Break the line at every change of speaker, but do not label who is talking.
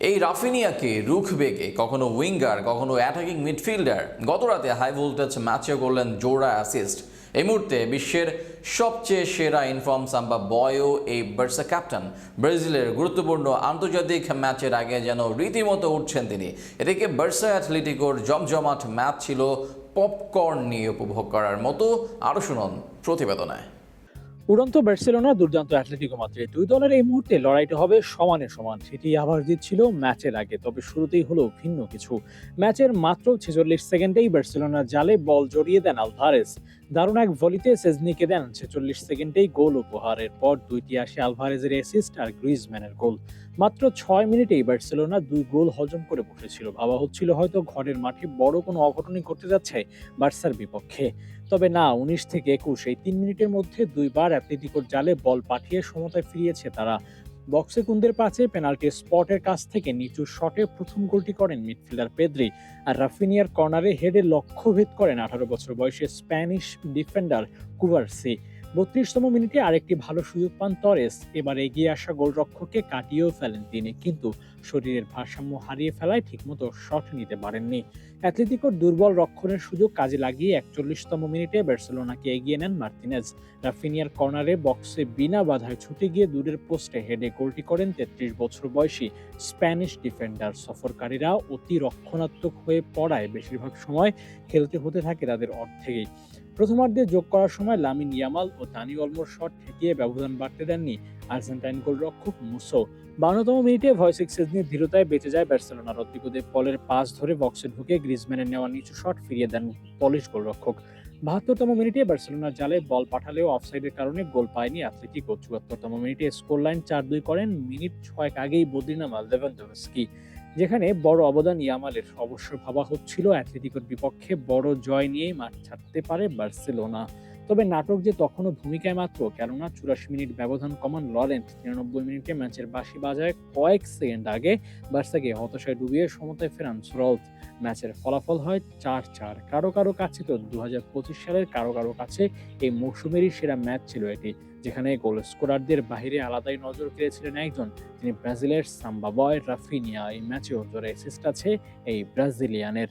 এই রাফিনিয়াকে রুখ বেগে কখনো উইঙ্গার, কখনো অ্যাটাকিং মিডফিল্ডার গতরাতে হাই ভোল্টেজ ম্যাচে করলেন জোড়া অ্যাসিস্ট এই মুহূর্তে বিশ্বের সবচেয়ে সেরা ইনফর্ম সাম্বা বয়ও এই বার্সা ক্যাপ্টেন ব্রাজিলের গুরুত্বপূর্ণ আন্তর্জাতিক ম্যাচের আগে যেন রীতিমতো উঠছেন তিনি। এদিকে বার্সা অ্যাথলেটিকোর জমজমাট ম্যাচ ছিল পপকর্ন নিয়ে উপভোগ করার মতো। আরও শুনুন প্রতিবেদনায়।
উড়ন্ত বার্সেলোনা দুর্দান্ত অ্যাথলেটিকো মাত্রে দুই দলের এই মুহূর্তে লড়াইটা হবে সমানে সমান। সেটি আবার দিচ্ছিল ম্যাচের আগে, তবে শুরুতেই হলো ভিন্ন কিছু। ম্যাচের মাত্র ছেচল্লিশ সেকেন্ডেই বার্সেলোনার জালে বল জড়িয়ে দেন আলভারেস দারুণ এক ভলিতে সেজনিকে দেন ছেচল্লিশ সেকেন্ডেই গোল উপহারের পর দুইটি আসে আলভারেজের অ্যাসিস্ট আর গ্রিজম্যানের গোল। মাত্র ছয় মিনিটেই বার্সেলোনা দুই গোল হজম করে বসেছিল। ভাবা হচ্ছিল হয়তো ঘরের মাঠে বড় কোনো অঘটনই ঘটতে যাচ্ছে বার্সার বিপক্ষে। তবে না, উনিশ থেকে একুশ, এই তিন মিনিটের মধ্যে দুইবার অ্যাথলেটিকোর জালে বল পাঠিয়ে সমতায় ফিরিয়েছে তারা। বক্সে কুন্দের পাশে পেনাল্টি স্পটের কাছ থেকে নিচু শটে প্রথম গোলটি করেন মিডফিল্ডার পেদ্রি। আর রাফিনিয়ার কর্নারে হেডে লক্ষ্যভেদ করেন আঠারো বছর বয়সে স্প্যানিশ ডিফেন্ডার কুভার্সি। বত্রিশতম মিনিটে আরেকটি ভালো সুযোগ পান তরেস। এবার এগিয়ে আসা গোলরক্ষককে কাটিয়েও ফেলেন তিনি, কিন্তু শরীরের ভারসাম্য হারিয়ে ফেলায় ঠিকমতো শট নিতে পারেননি। অ্যাথলেটিকোর দুর্বল রক্ষণের সুযোগ কাজে লাগিয়ে একচল্লিশতম মিনিটে বার্সেলোনাকে এগিয়ে নেন মার্টিনেজ রাফিনিয়ার কর্নারে বক্সে বিনা বাধায় ছুটে গিয়ে দূরের পোস্টে হেডে গোলটি করেন তেত্রিশ বছর বয়সী স্প্যানিশ ডিফেন্ডার। সফরকারীরা অতি রক্ষণাত্মক হয়ে পড়ায় বেশিরভাগ সময় খেলতে হতে থাকে তাদের অর্ধেকেই। প্রথমার্ধে যোগ করার সময় লামিন ইয়ামাল ও দানি অলমোর শট ঠেকিয়ে ব্যবধান বাড়তে দেননি আর্জেন্টাইন গোলরক্ষক মুসো। বারোতম মিনিটে ভয়েস সেজনির ধীরতায় বেঁচে যায় বার্সেলোনা। রদ্রিগোদের পলের পাস ধরে বক্সে ঢুকে গ্রিজম্যানের নেওয়া নিচু শট ফিরিয়ে দেন পলিশ গোলরক্ষক। বাহাত্তরতম মিনিটে বার্সেলোনার জালে বল পাঠালেও অফসাইডের কারণে গোল পায়নি অ্যাথলেটিকো। চুয়াত্তরতম মিনিটে স্কোর লাইন চার দুই করেন মিনিট ছয়েক আগেই বদ্রিনামাল লেভানডোভস্কি, যেখানে বড় অবদান ইয়ামালের। অবশ্য ভাবা হচ্ছিল অ্যাথলেটিকোর বিপক্ষে বড় জয় নিয়েই মাঠ ছাড়তে পারে বার্সেলোনা। তবে নাটক যে তখনও ভূমিকায় মাত্র, কেননা চুরাশি মিনিট ব্যবধান কমান লরেন্ট তিরানব্বই মিনিটে ম্যাচের বাসি বাজায় কয়েক সেকেন্ড আগে বার্সাকে হতাশায় ডুবিয়ে সমতায় ফেরান সুরল্ট ম্যাচের ফলাফল হয় চার চার। কারও কারও কাছে তো দু হাজার পঁচিশ সালের কারও কারও কাছে এই মৌসুমেরই সেরা ম্যাচ ছিল এটি, যেখানে গোল স্কোরারদের বাহিরে আলাদাই নজর কেড়েছিলেন একজন, তিনি ব্রাজিলের সাম্বা বয় রাফিনিয়া। এই ম্যাচেও জোরে অ্যাসিস্ট আছে এই ব্রাজিলিয়ানের।